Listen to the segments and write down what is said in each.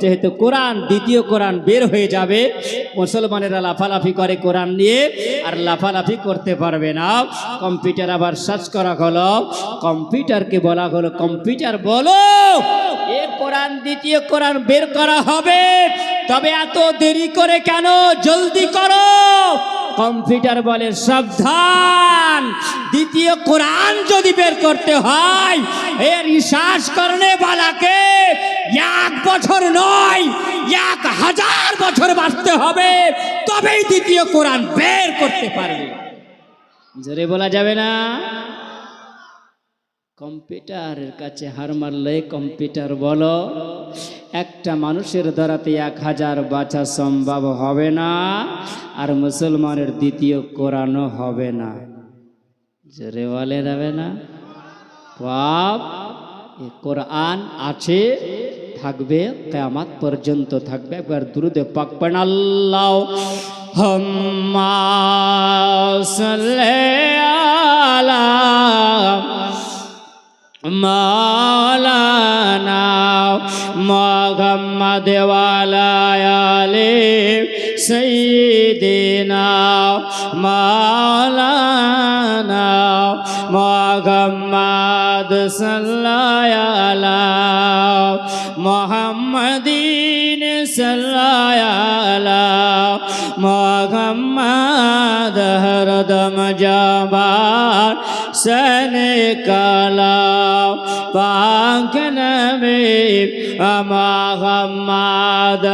যেহেতু কোরআন, দ্বিতীয় কোরআন বের হয়ে যাবে, মুসলমানেরা লাফালাফি করে কোরআন নিয়ে, আর লাফালাফি করতে পারবে না। কম্পিউটার আবার সার্চ করা হলো। কম্পিউটারকে বলা হলো, কম্পিউটার বলো, এ কোরআন, দ্বিতীয় কোরআন বের করা হবে। তবে এত দেরি করে কেন? জলদি করো। কম্পিউটার বলে, সাবধান, দ্বিতীয় কোরআন যদি বের করতে হয়, এর রিসার্চ করনে বালাকে এক বছর নয়, এক হাজার বছর বাঁচতে হবে, তবেই দ্বিতীয় কোরআন বের করতে পারবে। জোরে বলা যাবে না? কম্পিউটারের কাছে হার মারলে কম্পিউটার বলো, একটা মানুষের দ্বারাতে এক হাজার বাঁচা সম্ভব হবে না, আর মুসলমানের দ্বিতীয় কোরআনও হবে না। জোরে বলে যাবে না? এ কোরআন আছে, থাকবে, কেয়ামাত পর্যন্ত থাকবে। একবার দুরুদে পাক আল্লাহ হাম্মা সাল্লি আলা মাওলানা মোহাম্মদ মোহাম্মদ সাল্লাল্লাহু আলা মোহাম্মদিন সাল্লাল্লাহু আলা মোহাম্মদ হরদম জবার সন কালা পাক নবী মোহাম্মদ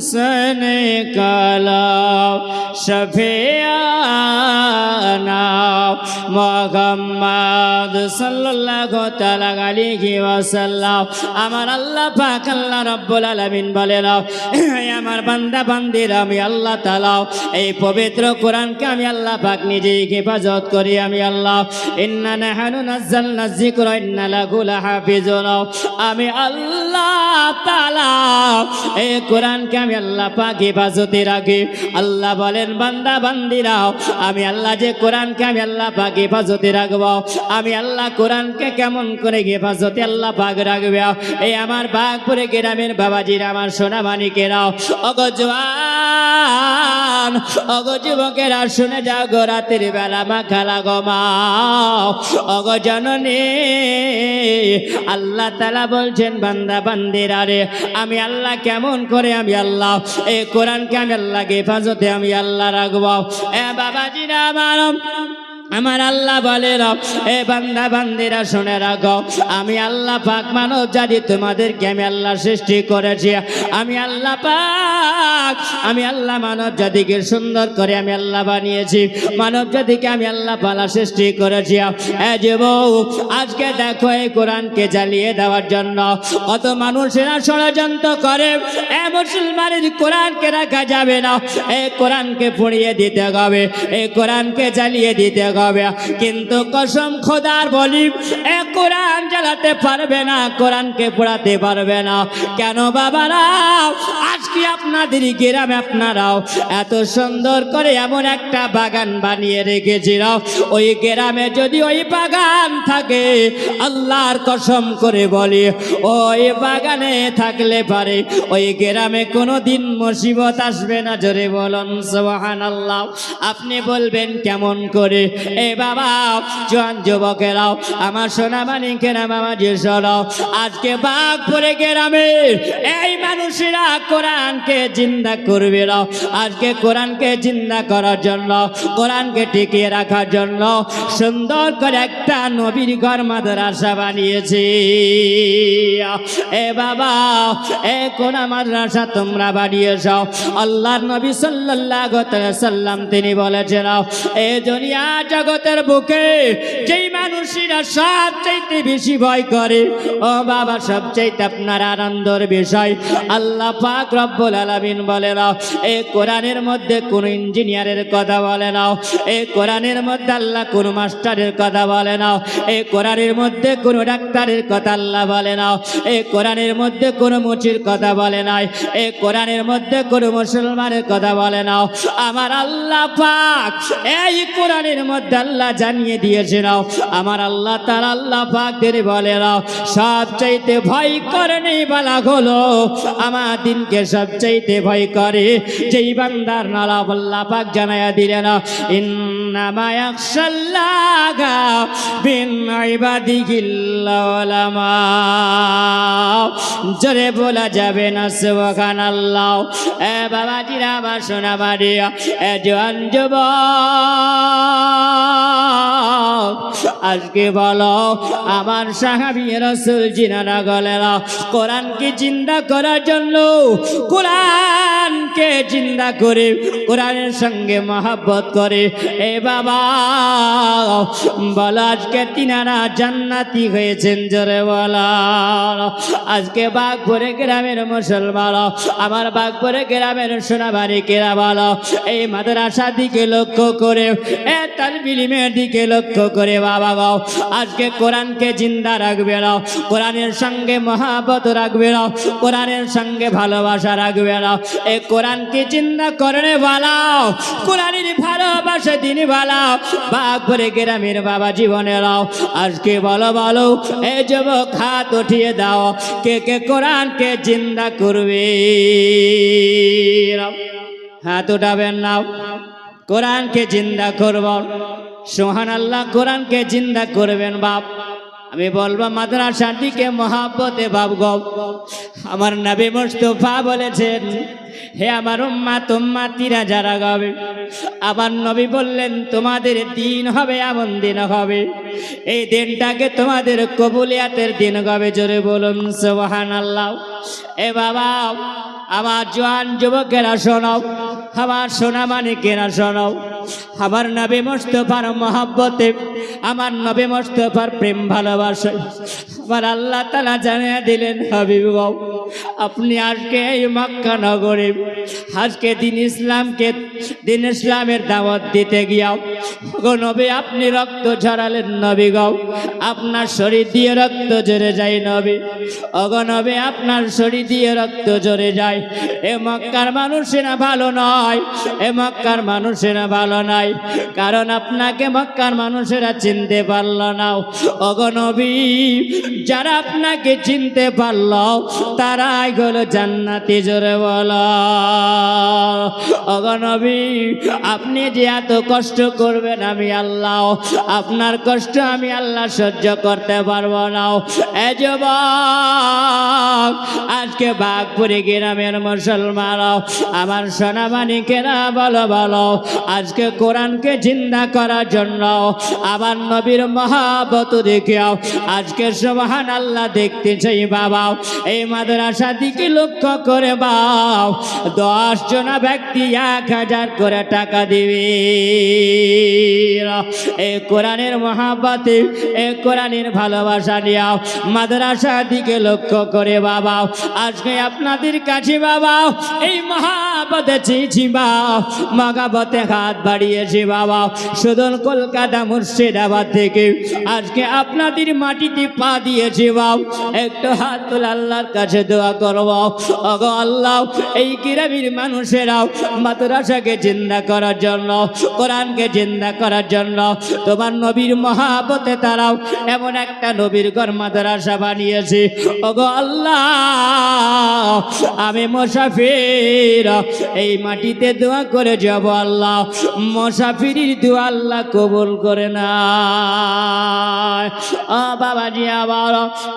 সন কালা শফিয়ানা মোহাম্মদ সাল্লাল্লাহু তাআলা আলাইহি ওয়াসাল্লাম আমার আল্লাহ পাক আল্লাহ রাব্বুল আলামিন বলেন "হে আমার বান্দা, বান্দিরা, আমি আল্লাহ তাআলা। এই পবিত্র কোরআনকে আমি আল্লাহ পাক নিজেই হেফাজত করি, আমি আল্লাহ। ইন্না নাহানু নাযালনা যিকরা, ইন্না লাহু লাহাফিজুন। আমি আল্লাহ তাআলা, এই কোরআনকে আমি আল্লাহ পাক হেফাজতে রাখি আল্লাহ বলেন, বান্দা বান্দিরা আমি আল্লাহ যে কোরআনকে আমি আল্লাহ পাক হেফাজতে রাখব, আমি আল্লাহ কোরআনকে কেমন করে হেফাজতে আল্লাহ পাক রাখবে? এই আমার বাঘপুরে গ্রামের বাবাজিরা আমার সোনা মানিকেরাও অগজওয়ান অগ যুবকেরা শুনে যাও গো রাতের বেলা মা খালা গো মাও অগ জননী, আল্লাহ তালা বলছেন, বান্দা, বান্দিরা রে, আমি আল্লাহ কেমন করে আমি আল্লাহ এই কোরআনকে আমি আল্লাহকে হেফাজতে আমি আল্লাহ রাখব। এ বাবাজিরা আমার আমার আল্লাহ বলে এ বান্দা, বান্দিরা শুনে রাখো, আমি আল্লাহ পাক মানব জাতি তোমাদেরকে আমি আল্লাহ সৃষ্টি করেছি। আমি আল্লাহ পাক, আমি আল্লাহ মানব জাতিকে সুন্দর করে আমি আল্লাহ বানিয়েছি। মানব জাতিকে আমি আল্লাহ পালা সৃষ্টি করেছি। এ যে বউ আজকে দেখো এই কোরআনকে জ্বালিয়ে দেওয়ার জন্য কত মানুষেরা ষড়যন্ত্র করে। এ মুসলমানের কোরআনকে রাখা যাবে না এই কোরআনকে পুড়িয়ে দিতে হবে এই কোরআনকে জ্বালিয়ে দিতে হবে কিন্তু কসম খোদার বলি এ কোরআন জ্বালাতে পারবে না, কোরআনকে পোড়াতে পারবে না। কেন বাবারা, আজকে আপনাদের গ্রামে আপনারাও এত সুন্দর করে এমন একটা বাগান বানিয়ে রেখেছিল ওই গ্রামে যদি ওই বাগান থাকে, আল্লাহর কসম করে বলি, ওই বাগানে থাকলে পারে, ওই গ্রামে কোনো দিন মুসিবত আসবে না। জোরে বলুন সোহান আল্লাহ আপনি বলবেন কেমন করে? এ বাবা, জোয়ান যুবকেরাও, আমার সোনা মানিকেরা বাবা যে সরাও আজকে বাঘ পরে গ্রামে এই মানুষেরা কোরআনকে জিন্দা করবে রাও আজকে কোরআনকে জিন্দা করার জন্য, কোরআনকে টিকিয়ে রাখার জন্য সুন্দর করে একটা নবীর ঘর মাদ্রাসা বানিয়েছি। এ বাবা, এ কোন মাদ্রাসা তোমরা বানিয়েছ? আল্লাহর নবী তাআলা সাল্লাম তিনি বলেছেন, এ দুনিয়া জগতের বুকে যেই মানুষেরা সবচাইতে বেশি ভয় করে, ও বাবা, সবচাইতে আপনার আনন্দের বিষয়। আল্লাহ পাক রব্বুল আলামিন বলে নাও এই কোরআনের মধ্যে কোন ইঞ্জিনিয়ারের কথা বলে নাও এই কোরআনের মধ্যে আল্লাহ কোন মাস্টারের কথা বলে নাও এই কোরআনের মধ্যে কোন ডাক্তারের কথা আল্লাহ বলে নাও এই কোরআনের মধ্যে কোন মুচির কথা বলে নাই এই কোরআনের মধ্যে কোন মুসলমানের কথা বলে নাও। আমার আল্লাহ পাক এই কোরআনের মধ্যে মধ্যে আল্লাহ জানিয়ে দিয়েছিল আমার আল্লাহ তার আল্লাহ পাকদের বলে রাও সবচাইতে ভয় করে নেই বলা হলো আমার দিনকে সবচাইতে ভয় করে যেই বান্দার নালা আল্লাহ পাক জানাইয়া দিলেন জোরে বলা যাবে না, সুবহানাল্লাহ। এ বাবাজিরা, আমার সোনা মারিয়া এ জোয়ান যুবক। আজকে বলো, আমার সাহাবি রসুল জিনারা গলেরা কোরআনকে চিন্তা করার জন্য, কোরআনকে চিন্তা করে, কোরআনের সঙ্গে মহাব্বত করে। এ বাবা, বলো, আজকে তিনারা জান্নাতি হয়েছেন, জোরে বলা। আজকে বাঘ বাঘপুরে গ্রামের মুসলমান, আমার বাঘ বাঘপুরে গ্রামের সোনাবাড়ি কেরা বলো, এই মাদ্রাসা দিকে লক্ষ্য করে, এ তার বিলিমের দিকে লক্ষ্য করে বাবা গাও আজকে কোরআনকে জিন্দা রাখবে না। কোরআনের সঙ্গে মহাবত রাখবে না। কোরআনের সঙ্গে ভালোবাসা রাখবে না। এই কোরআনকে চিন্তা করে বালাও কোরআনের ভালোবাসা দিন বালাও বাঘপুরে গ্রামের বাবা জীবনেরাও আজকে বলো বলো, এ যুবক হাত উঠিয়ে দাও। কে কে কোরআনকে জিন্দা করবে? হাত উঠাবেন নাও কোরআনকে জিন্দা করব। সোহান আল্লাহ কোরআনকে জিন্দা করবেন বাপ। আমি বলব, মাদ্রাসার দিকে মহাব্বতে বাপ গপ আমার নবী মুস্তফা বলেছেন, হে আমার উম্মা তোমা তিরা যারা গাবে, আমার নবী বললেন, তোমাদের দিন হবে এমন দিন হবে। এই দিনটাকে তোমাদের কবুলিয়াতের দিন হবে জোরে বলুন সোহান আল্লাহ এ বাবা, আমার জোয়ান যুবকেরা শোনাও আমার সোনা মানিকেরা শোনাও। আমার নবী মোস্তফার মহাব্বতে আমার নবী মোস্তফার প্রেম ভালোবাসে। আমার আল্লাহ তালা জানিয়ে দিলেন হাবিব বাবু, আপনি আজকে এই মক্কা নগরে আজকে দিন ইসলামকে দিন ইসলামের দাওয়াত দিতে গিয়াও। গো নবী আপনি রক্ত ঝরালেন নবী গাও আপনার শরীর দিয়ে রক্ত ঝরে যায় নবী। অগনবে আপনার শরীর দিয়ে রক্ত ঝরে যায়। এ মক্কার মানুষেরা ভালো নয় এ মক্কার মানুষেরা ভালো নয় কারণ আপনাকে মক্কার মানুষেরা চিনতে পারল না। অগনবী যারা আপনাকে চিনতে পারল, তারাই হলো জান্নাতি জোরে বল। অগনবী আপনি যে এত কষ্ট করবেন আমি আল্লাহ, আপনার কষ্ট আমি আল্লাহ সহ্য করতে পারব না। এ আজকে বাঘপুরি গ্রামের মুসলমান, আমার সোনামানি কেনা বলো বলো, আজকে কোরআনকে জিন্দা করার জন্য। আমার নবীর মহাবত দেখেও আজকে সোহান আল্লাহ দেখতে চাই বাবা। এই মাদ্রাসা দিকে লক্ষ্য করে বাও, দশ জনা ব্যক্তি এক হাজার করে টাকা দিবে। এ কোরআনের মহাব্বতে, এ কোরআনের ভালোবাসা নিয়াও, মাদ্রাসা দিকে লক্ষ্য করে বাবা। আজকে আপনাদের কাছে বাবা, এই মহাবতে চেয়েছি বাবা মহাবতে হাত বাড়িয়েছি বাবা। সুদন কলকাতা মুর্শিদাবাদ থেকে। আজকে আপনাদের মাটিতে পা দিয়েছি বাবা। একটু হাত তুলে আল্লাহর কাছে দোয়া করব আল্লাহ, এই গ্রামের মানুষেরাও মাদ্রাসাকে চিন্তা করার জন্য, কোরআনকে চিন্তা করার জন্য, তোমার নবীর মহাবতে তারাও এমন একটা নবীর ঘর মাদ্রাসা বানিয়েছে। ওগো আল্লাহ, আমি মোসাফির, এই মাটিতে দোয়া করে যাব আল্লাহ। মোসাফিরির দোয়া আল্লাহ কবুল করে না ও বাবাজি আবার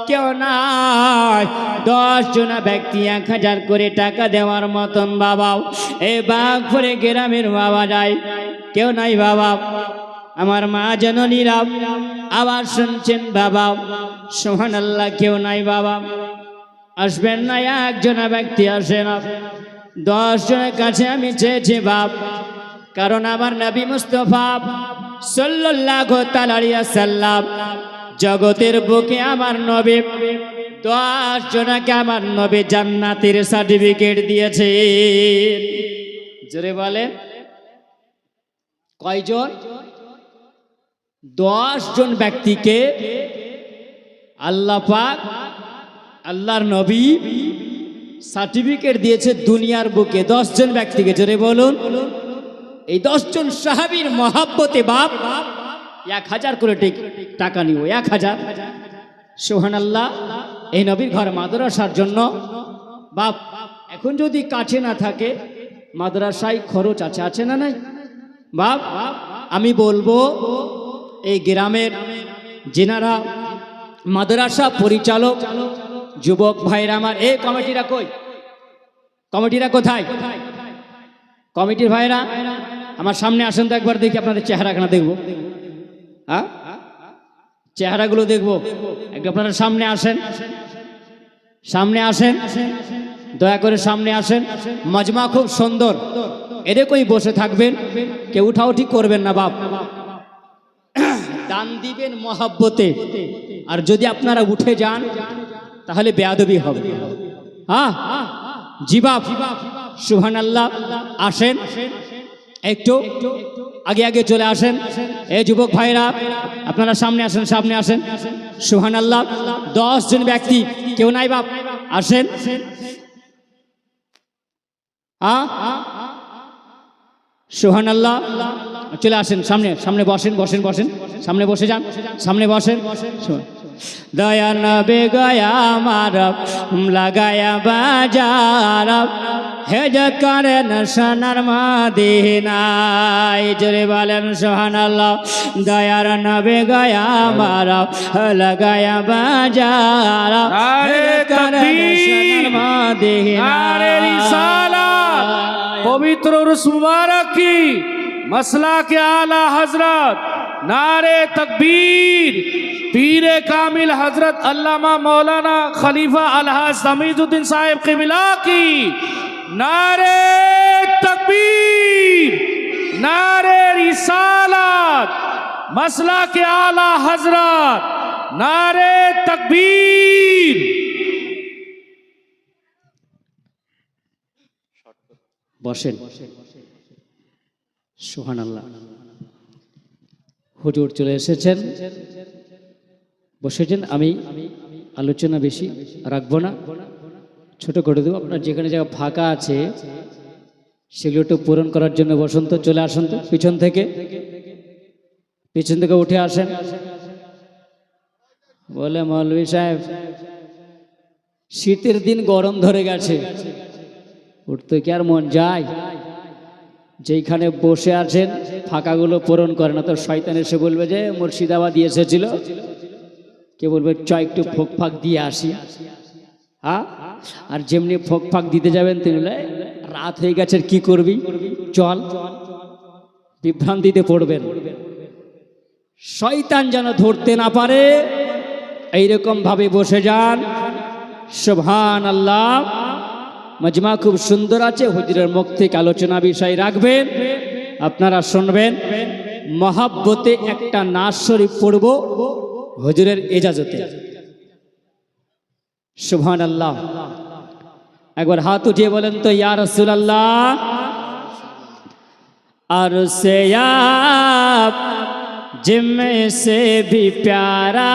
কেউ নাই। দশ জনা ব্যক্তি এক হাজার করে টাকা দেওয়ার মতন বাবা এই বাঘপুরে গ্রামের বাবা যায়। কেউ নাই বাবা। আমার মা জননীরা আবার শুনছেন বাবা। সোহান আল্লাহ কেউ নাই বাবা। আসবেন না একজনা ব্যক্তি আসে না। দশ জনের কাছে আমি চেয়েছি বাপ। কারণ আমার নবী মুস্তফা সাল্লাল্লাহু তাআলা সাল্লাম জগতের বুকে আমার নবী দশ জনাকে আমার নবী জান্নাতের সার্টিফিকেট দিয়েছে জোরে বলেন। কয়জন? দশ জন ব্যক্তিকে আল্লাহ পাক আল্লাহর নবী সার্টিফিকেট দিয়েছে দুনিয়ার বুকে। দশজন ব্যক্তিকে, জোরে বলুন। এই দশজন সাহাবীর মহাব্বতে বাপ, এক হাজার করে টিক- নিও, এক হাজার। সোহান আল্লাহ এই নবীর ঘর মাদ্রাসার জন্য। বাপ, এখন যদি কাছে না থাকে, মাদ্রাসায় খরচ আছে আছে না নাই? বাপ, আমি বলব, এই গ্রামের যেনারা মাদ্রাসা পরিচালক, যুবক ভাইরা আমার এই কমিটিরা কই? কমিটিরা কোথায়? কমিটির ভাইরা আমার সামনে আসেন তো একবার দেখি আপনাদের চেহারাখানা দেখব। হ্যাঁ? চেহারাগুলো দেখব। আপনারা সামনে আসেন। সামনে আসেন। দয়া করে সামনে আসেন। মজমা খুব সুন্দর। এরকমই বসে থাকবেন? কেউ উঠাউঠি করবেন না, বাপ। দান দিবেন মহাব্বতে। আর যদি আপনারা উঠে যান, তাহলে বেয়াদবি হবে। হ্যাঁ? জি, বাপ। সুহান আল্লাহ আসেন। একটু আগে আগে চলে আসেন। এই যুবক ভাইরা, আপনারা সামনে আসেন সামনে আসেন। সুহান আল্লাহ জন ব্যক্তি, কেউ নাই বাপ, আসেন। সুহান আল্লাহ চলে আসেন, সামনে সামনে বসেন বসেন বসেন। সামনে বসে যান, সামনে বসেন। দয়া নবে গয়া মারব লাগায়া বাজারব হেজ করেন সোনার মদিনাই জোরে বলেন সোহানাল্লাহ দয়ার নবে গয়া মারব লাগায়া বাজারব করেন সোনার মদিনা পবিত্র রসমারক কি? মশলা কে আলা হজরত নারে তকবীর। পীরে কামিল হজরত আল্লামা মৌলানা খলিফা আলহাজ সামিদুদ্দিন সাহেব কিবিলা কি? নারে তকবীর, নারে রিসালাত মসলা কে আলা হজরত নারে তকবীর। বসেন। সুহান আল্লাহ হুজুর চলে এসেছেন। বসেছেন আমি আলোচনা বেশি রাখব না। ছোট করে দেবো, আপনার যেখানে জায়গা ফাঁকা আছে, সেগুলো একটু পূরণ করার জন্য বসন্ত, চলে আসুন তো পিছন থেকে। পিছন থেকে উঠে আসেন। বলে, মৌলভী সাহেব, শীতের দিন গরম ধরে গেছে। উঠতে কি আর মন যায়? যেইখানে বসে আছেন, ফাঁকাগুলো পূরণ করে না তো শয়তান এসে বলবে যে, মুর্শিদাবাদ এসেছিল। কে বলবে, চ, একটু ফোক ফাঁক দিয়ে আসি। হ্যাঁ? আর যেমনি ফোক ফাঁক দিতে যাবেন তিনি রাত হয়ে গেছে কি করবি? চল। বিভ্রান্তিতে পড়বেন। শয়তান যেন ধরতে না পারে এইরকম ভাবে বসে যান। সুবহান আল্লাহ মজমা খুব সুন্দর আছে, হুজুরের মুখ থেকে আলোচনা বিষয় রাখবেন। আপনারা শুনবেন, মহাব্বতে একটা নাচ শরীফ পড়ব। হুজুরের এজাজতে সুবহান আল্লাহ একবার হাত উঠিয়ে বলেন তো ইয়া রসুল আল্লাহ আর से आप जिम से भी प्यारा